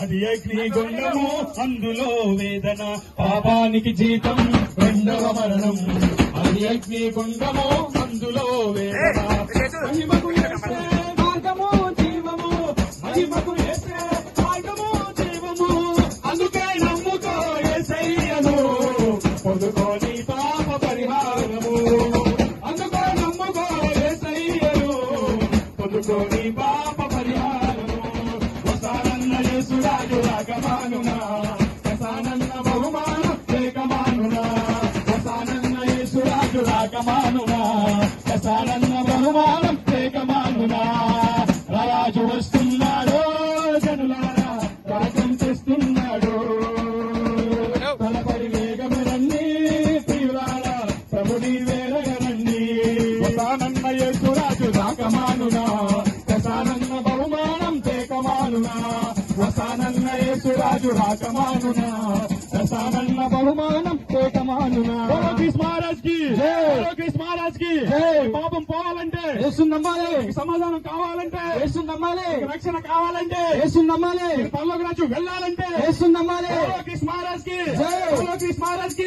అది అగ్ని గుండము అందులో వేదన పాపానికి జీతం రెండవ మరణం. అది అగ్ని గుండము అందులో వేదన. మహిమకు యేసే మార్గము జీవము. మహిమకు యేసే మార్గము జీవము. అందుకే నమ్ముకో యేసయ్యను పొందుకోని పాప పరిహారము. అందుకో నమ్ముకో పొందుకోని పాప యేసురాజు రాగమానునా బహుమాన బహుమానం లేకమానునా వస్తానన్న యేసురాజు రాగమానునా వస్తానన్న బహుమానం లేకమానునా రాజు వస్తున్నాడు జనులారా రాజం చేస్తున్నాడు తలపడి వేగమరండి ప్రియులారా ప్రభుని వేరగరండి వస్తానన్న యేసురాజు రాకమానునా వస్తానన్న బహుమానం తేకమానునా వస్తానన్న యేసురాజు రాకమానునా వస్తానన్న బహుమానం తేకమానునా మహారాజ్కి మహారాజ్కి పాపం పోవాలంటే నమ్మాలి. సమాధానం కావాలంటే నమ్మాలి. రక్షణ కావాలంటే యేసు నమ్మాలి. రాజు వెళ్ళాలంటే యేసు నమ్మాలి. మహారాజ్కి జై. మహారాజ్కి.